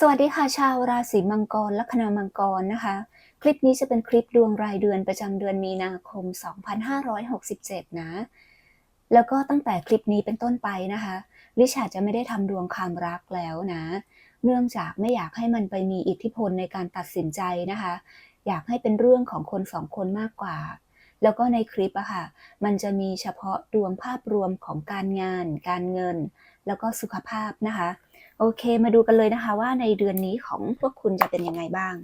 สวัสดีค่ะชาวราศีมังกรลัคนามังกรนะคะ คลิปนี้จะเป็นคลิปดวงรายเดือนประจำเดือนมีนาคม 2567 นะ แล้วก็ตั้งแต่คลิปนี้เป็นต้นไปนะคะ ลิชาจะไม่ได้ทำดวงความรักแล้วนะ เนื่องจากไม่อยากให้มันไปมีอิทธิพลในการตัดสินใจนะคะ อยากให้เป็นเรื่องของคนสองคนมากกว่า แล้วก็ในคลิปอะค่ะ มันจะมีเฉพาะดวงภาพรวมของการงาน การเงิน แล้วก็สุขภาพนะคะ โอเค มาดูกันเลยนะคะว่าในเดือนนี้ของพวกคุณจะเป็นยังไงบ้าง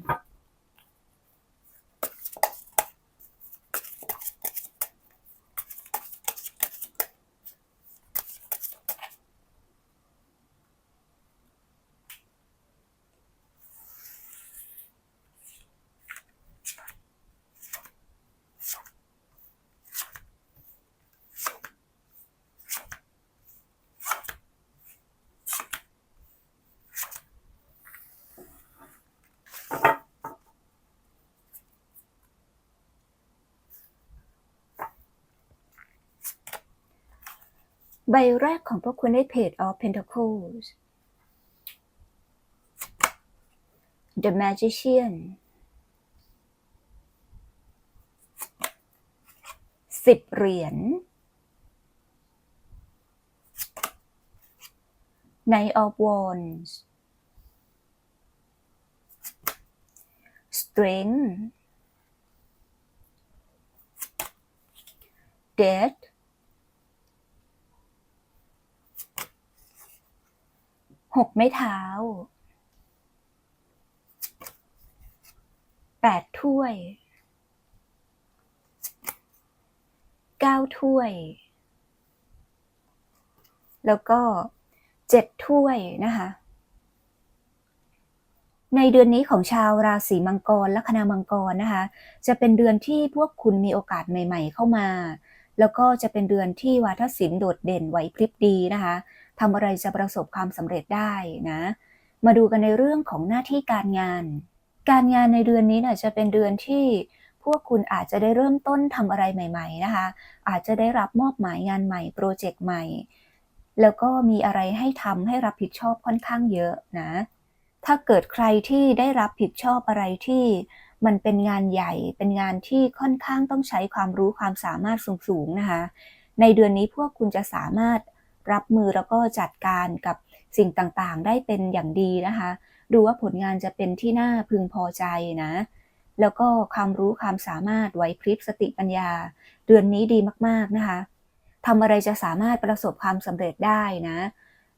ใบแรกของพวกคุณได้เพจ of Pentacles The Magician สิบเหรียญ Knight of Wands Strength Death หกไม้เท้าแปดถ้วยเก้าถ้วย แล้วก็เจ็ดถ้วยนะคะ ในเดือนนี้ของชาวราศีมังกรและคณามังกรนะคะ จะเป็นเดือนที่พวกคุณมีโอกาสใหม่ ๆ เข้ามา แล้วก็จะเป็นเดือนที่วาทศิลป์โดดเด่นไหวพริบดีนะคะ ทำอะไรจะประสบความสำเร็จได้นะ มาดูกันในเรื่องของหน้าที่การงาน การงานในเดือนนี้นะจะเป็นเดือนที่พวกคุณอาจจะได้เริ่มต้นทำอะไรใหม่ ๆ นะคะ อาจจะได้รับมอบหมายงานใหม่โปรเจกต์ใหม่ แล้วก็มีอะไรให้ทำให้รับผิดชอบค่อนข้างเยอะนะ ถ้าเกิดใครที่ได้รับผิดชอบอะไรที่มันเป็นงานใหญ่ เป็นงานที่ค่อนข้างต้องใช้ความรู้ความสามารถสูงๆนะคะ ในเดือนนี้พวกคุณจะสามารถ รับมือแล้วก็จัดการกับสิ่งต่างๆ ได้เป็นอย่างดีนะคะ ดูว่าผลงานจะเป็นที่น่าพึงพอใจนะ แล้วก็ความรู้ความสามารถไหวพริบสติปัญญา เดือนนี้ดีมากๆนะคะทำอะไรจะสามารถประสบความสำเร็จได้นะ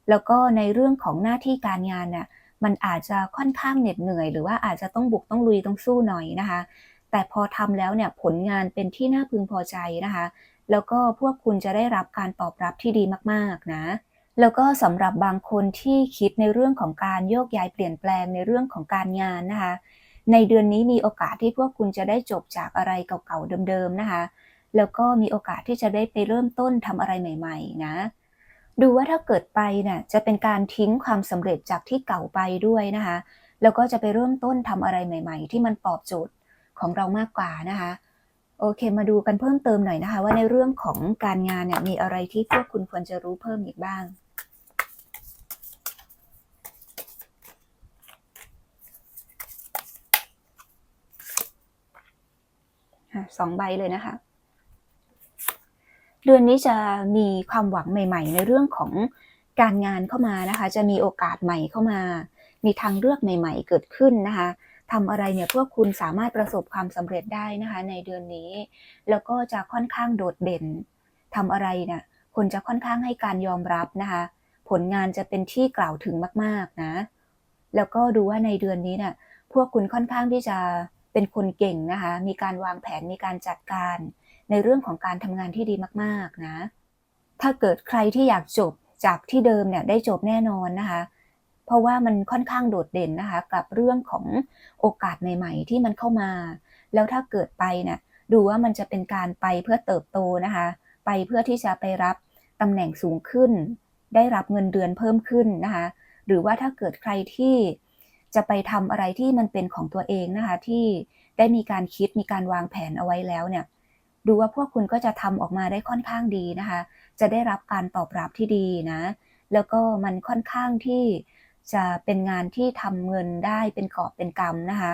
แล้วก็ในเรื่องของหน้าที่การงานเนี่ยมันอาจจะค่อนข้างเหน็ดเหนื่อย หรือว่าอาจจะต้องบุกต้องลุยต้องสู้หน่อยนะคะ แต่พอทำแล้วเนี่ยผลงานเป็นที่น่าพึงพอใจนะคะ แล้วก็พวกคุณจะได้รับการตอบรับที่ดีมากๆนะ แล้วก็สำหรับบางคนที่คิดในเรื่องของการโยกย้ายเปลี่ยนแปลงในเรื่องของการงานนะคะ ในเดือนนี้มีโอกาสที่พวกคุณจะได้จบจากอะไรเก่าๆเดิมๆนะคะ แล้วก็มีโอกาสที่จะได้ไปเริ่มต้นทำอะไรใหม่ ๆ นะดูว่าถ้าเกิดไปนะ่ะจะเป็นการทิ้งความสำเร็จจากที่เก่าไปด้วยนะคะ แล้วก็จะไปเริ่มต้นทำอะไรใหม่ ๆ ที่มันตอบโจทย์ของเรามากกว่านะคะ โอเค มาดูกันเพิ่มเติมหน่อยนะคะ ว่าในเรื่องของการงานเนี่ยมีอะไรที่พวกคุณควรจะรู้เพิ่มอีกบ้าง สองใบเลยนะคะ เดือนนี้จะมีความหวังใหม่ ๆ ในเรื่องของการงานเข้ามานะคะ จะมีโอกาสใหม่เข้ามา มีทางเลือกใหม่ ๆ เกิดขึ้นนะคะ ทำอะไรเนี่ยพวกคุณสามารถประสบความสำเร็จได้นะคะ ในเดือนนี้ แล้วก็จะค่อนข้างโดดเด่นทำอะไรเนี่ยคนจะค่อนข้างให้การยอมรับนะคะ ผลงานจะเป็นที่กล่าวถึงมาก ๆนะ แล้วก็ดูว่าในเดือนนี้เนี่ยพวกคุณค่อนข้างที่จะเป็นคนเก่งนะคะ มีการวางแผนมีการจัดการในเรื่องของการทำงานที่ดีมาก ๆนะ ถ้าเกิดใครที่อยากจบจากที่เดิมเนี่ยได้จบแน่นอนนะคะ ราะว่ามันค่อนข้างโดดเด่นนะคะ กับเรื่องของโอกาสใหม่ๆ ที่มันเข้ามา แล้วถ้าเกิดไปเนี่ยดูว่ามันจะเป็นการไปเพื่อเติบโตนะคะ ไปเพื่อที่จะไปรับตำแหน่งสูงขึ้น ได้รับเงินเดือนเพิ่มขึ้นนะคะ หรือว่าถ้าเกิดใครที่จะไปทำอะไรที่มันเป็นของตัวเองนะคะ ที่ได้มีการคิดมีการวางแผนเอาไว้แล้วเนี่ย ดูว่าพวกคุณก็จะทำออกมาได้ค่อนข้างดีนะคะ จะได้รับการตอบรับที่ดีนะ แล้วก็มันค่อนข้างที่ จะเป็นงานที่ทำเงินได้เป็นกอบเป็นกำนะคะ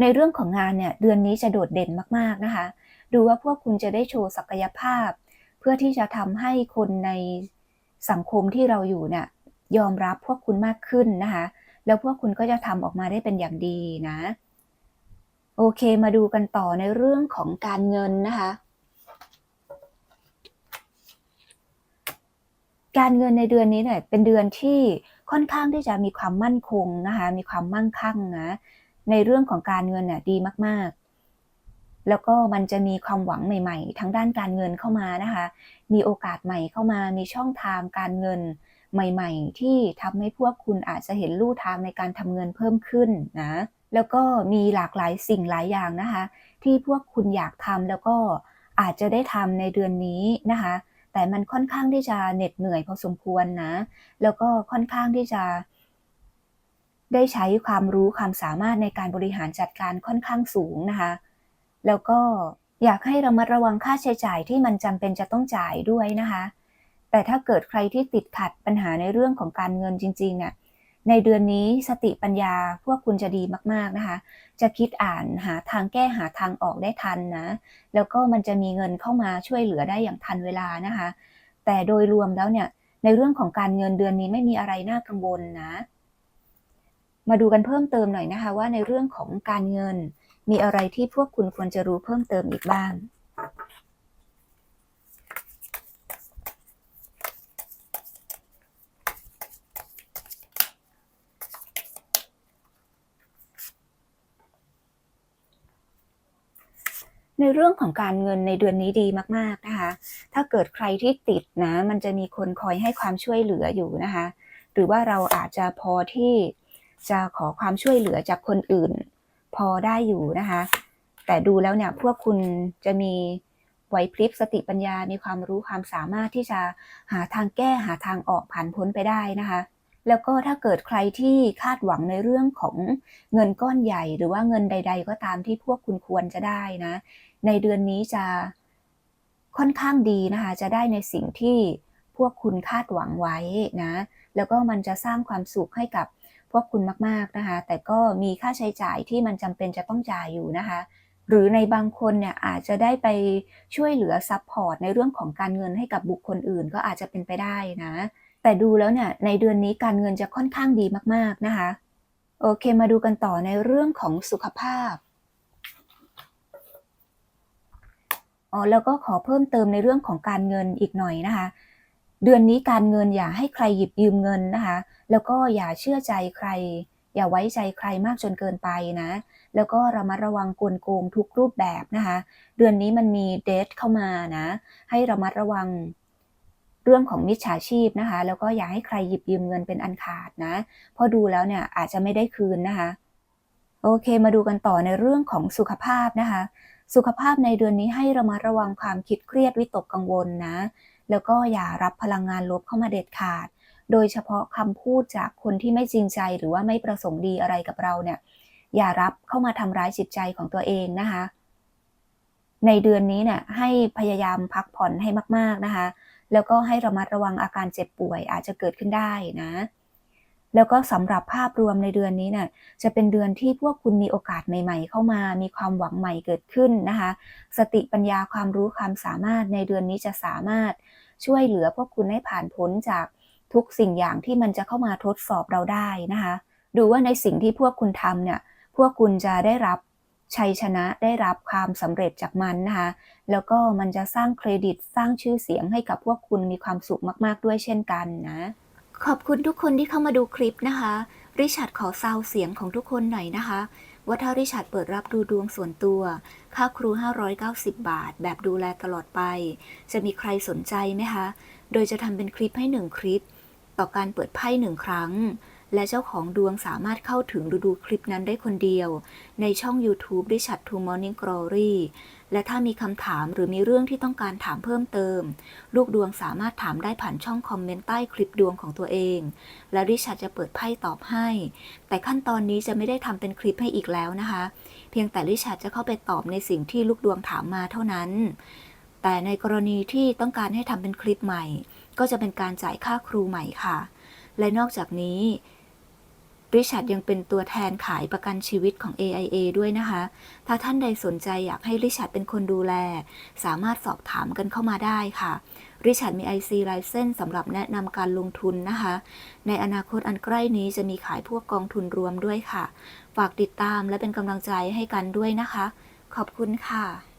ในเรื่องของงานเนี่ยเดือนนี้จะโดดเด่นมากๆนะคะ ดูว่าพวกคุณจะได้โชว์ศักยภาพ เพื่อที่จะทำให้คนในสังคมที่เราอยู่เนี่ยยอมรับพวกคุณมากขึ้นนะคะ แล้วพวกคุณก็จะทำออกมาได้เป็นอย่างดีนะ โอเคมาดูกันต่อในเรื่องของการเงินนะคะ การเงินในเดือนนี้เนี่ยเป็นเดือนที่ ค่อนข้างที่จะมีความมั่นคงนะคะมีความมั่งคั่งนะในเรื่องของการเงินเนี่ยดีมากๆ แล้วก็มันจะมีความหวังใหม่ ๆ ทั้งด้านการเงินเข้ามานะคะ มีโอกาสใหม่เข้ามา มีช่องทางการเงินใหม่ ๆ ที่ทำให้พวกคุณอาจจะเห็นลู่ทางในการทำเงินเพิ่มขึ้นนะ แล้วก็มีหลากหลายสิ่งหลายอย่างนะคะ ที่พวกคุณอยากทำแล้วก็อาจจะได้ทำในเดือนนี้นะคะ แต่มันค่อนข้างที่จะเหน็ดเหนื่อยพอสมควรนะ แล้วก็ค่อนข้างที่จะ ได้ใช้ความรู้ความสามารถในการบริหารจัดการค่อนข้างสูงนะคะ แล้วก็อยากให้ระมัดระวังค่าใช้จ่ายที่มันจำเป็นจะต้องจ่ายด้วยนะคะ แต่ถ้าเกิดใครที่ติดขัดปัญหาในเรื่องของการเงินจริงๆเนี่ย ในเดือนนี้สติปัญญาพวกคุณจะดีมาก ๆนะคะ จะคิดอ่านหาทางแก้หาทางออกได้ทันนะ แล้วก็มันจะมีเงินเข้ามาช่วยเหลือได้อย่างทันเวลานะคะ แต่โดยรวมแล้วเนี่ยในเรื่องของการเงินเดือนนี้ไม่มีอะไรน่ากังวลนะ มาดูกันเพิ่มเติมหน่อยนะคะว่าในเรื่องของการเงินมีอะไรที่พวกคุณควรจะรู้เพิ่มเติมอีกบ้าง ในเรื่องของการเงินในเดือนนี้ดีมากๆนะคะ ถ้าเกิดใครที่ติดนะ มันจะมีคนคอยให้ความช่วยเหลืออยู่นะคะ หรือว่าเราอาจจะพอที่จะขอความช่วยเหลือจากคนอื่น พอได้อยู่นะคะ แต่ดูแล้วเนี่ยพวกคุณจะมีไหวพริบสติปัญญา มีความรู้ความสามารถที่จะหาทางแก้หาทางออกผ่านพ้นไปได้นะคะ แล้วก็ถ้าเกิดใครที่คาดหวังในเรื่องของเงินก้อนใหญ่ หรือว่าเงินใด ๆ ก็ตามที่พวกคุณควรจะได้นะ ในเดือนนี้จะค่อนข้างดีนะคะ จะได้ในสิ่งที่พวกคุณคาดหวังไว้นะ แล้วก็มันจะสร้างความสุขให้กับพวกคุณมาก ๆนะคะ แต่ก็มีค่าใช้จ่ายที่มันจำเป็นจะต้องจ่ายอยู่นะคะ หรือในบางคนเนี่ยอาจจะได้ไปช่วยเหลือซัพพอร์ตในเรื่องของการเงินให้กับบุคคลอื่น ก็อาจจะเป็นไปได้นะ แต่ดูแล้วเนี่ยในเดือนนี้การเงินจะค่อนข้างดีมาก ๆนะคะ โอเคมาดูกันต่อในเรื่องของสุขภาพ อ๋อแล้วก็ขอเพิ่มเติมในเรื่องของการเงินอีกหน่อยนะคะ เดือนนี้การเงินอย่าให้ใครหยิบยืมเงินนะคะ แล้วก็อย่าเชื่อใจใคร อย่าไว้ใจใครมากจนเกินไปนะ แล้วก็ระมัดระวังกลโกงทุกรูปแบบนะคะ เดือนนี้มันมีเดทเข้ามานะ ให้ระมัดระวังเรื่องของมิจฉาชีพนะคะ แล้วก็อย่าให้ใครหยิบยืมเงินเป็นอันขาดนะพราะดูแล้วเนี่ยอาจจะไม่ได้คืนนะคะ โอเคมาดูกันต่อในเรื่องของสุขภาพนะคะ สุขภาพในเดือนนี้ให้ระมัดระวังความคิดเครียดวิตกกังวลนะ แล้วก็อย่ารับพลังงานลบเข้ามาเด็ดขาด โดยเฉพาะคำพูดจากคนที่ไม่จริงใจหรือว่าไม่ประสงค์ดีอะไรกับเราเนี่ย อย่ารับเข้ามาทำร้ายจิตใจของตัวเองนะคะ ในเดือนนี้เนี่ยให้พยายามพักผ่อนให้มาก ๆนะคะ แล้วก็ให้ระมัดระวังอาการเจ็บป่วยอาจจะเกิดขึ้นได้นะ แล้วก็สำหรับภาพรวมในเดือนนี้เนี่ยจะเป็นเดือนที่พวกคุณมีโอกาสใหม่ ๆ เข้ามา มีความหวังใหม่เกิดขึ้นนะคะ สติปัญญาความรู้ความสามารถในเดือนนี้จะสามารถช่วยเหลือพวกคุณให้ผ่านพ้นจากทุกสิ่งอย่างที่มันจะเข้ามาทดสอบเราได้นะคะดูว่าในสิ่งที่พวกคุณทำเนี่ยพวกคุณจะได้รับชัยชนะได้รับความสำเร็จจากมันนะคะ แล้วก็มันจะสร้างเครดิตสร้างชื่อเสียงให้กับพวกคุณมีความสุขมาก ๆ ด้วยเช่นกันนะ ขอบคุณทุกคนที่เข้ามาดูคลิปนะคะ ริชาร์ดขอซาวเสียงของทุกคนหน่อยนะคะ ว่าถ้าริชาร์ดเปิดรับดูดวงส่วนตัว ค่าครู 590 บาท แบบดูแลตลอดไป จะมีใครสนใจไหมคะ โดยจะทำเป็นคลิปให้หนึ่งคลิป ต่อการเปิดไพ่หนึ่งครั้ง และเจ้าของดวงสามารถเข้าถึงดูดูคลิปนั้นได้คนเดียว ในช่อง YouTube ริชาร์ดทูมอร์นิ่งกรอรี่ และถ้ามีคำถามหรือมีเรื่องที่ต้องการถามเพิ่มเติม ลูกดวงสามารถถามได้ผ่านช่องคอมเมนต์ใต้คลิปดวงของตัวเอง และริชาร์ดจะเปิดไพ่ตอบให้ แต่ขั้นตอนนี้จะไม่ได้ทำเป็นคลิปให้อีกแล้วนะคะ เพียงแต่ริชาร์ดจะเข้าไปตอบในสิ่งที่ลูกดวงถามมาเท่านั้น แต่ในกรณีที่ต้องการให้ทำเป็นคลิปใหม่ ก็จะเป็นการจ่ายค่าครูใหม่ค่ะ และนอกจากนี้ ริชาร์ดยังเป็นตัวแทนขายประกันชีวิตของ AIA ด้วยนะคะ ถ้าท่านใดสนใจอยากให้ริชาร์ดเป็นคนดูแล สามารถสอบถามกันเข้ามาได้ค่ะ ริชาร์ดมี IC License สำหรับแนะนำการลงทุนนะคะ ในอนาคตอันใกล้นี้จะมีขายพวกกองทุนรวมด้วยค่ะ ฝากติดตามและเป็นกำลังใจให้กันด้วยนะคะ ขอบคุณค่ะ